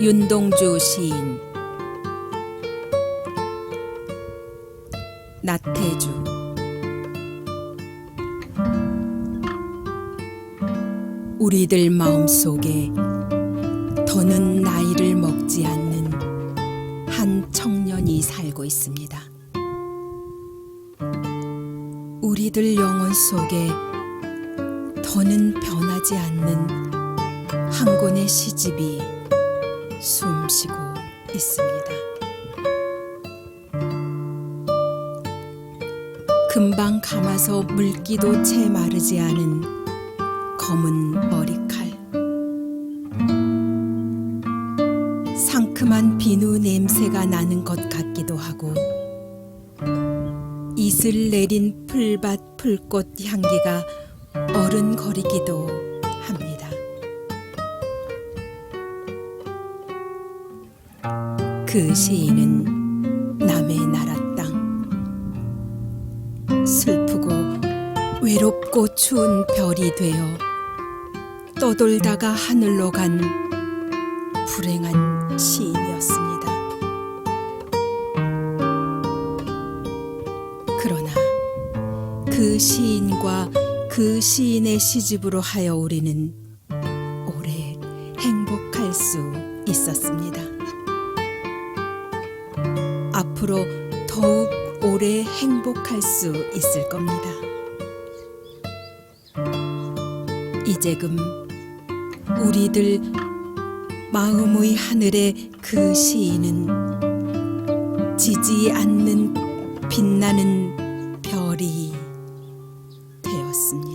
윤동주 시인 나태주 우리들 마음속에 더는 나이를 먹지 않는 한 청년이 살고 있습니다. 우리들 영혼 속에 더는 변하지 않는 한 권의 시집이 숨쉬고 있습니다. 금방 감아서 물기도 채 마르지 않은 검은 머리칼. 상큼한 비누 냄새가 나는 것 같기도 하고 이슬 내린 풀밭 풀꽃 향기가 어른거리기도 그 시인은 남의 나라 땅 슬프고 외롭고 추운 별이 되어 떠돌다가 하늘로 간 불행한 시인이었습니다. 그러나 그 시인과 그 시인의 시집으로 하여 우리는 오래 행복할 수 있었습니다. 앞으로 더욱 오래 행복할 수 있을 겁니다. 이제금 우리들 마음의 하늘의 그 시인은 지지 않는 빛나는 별이 되었습니다.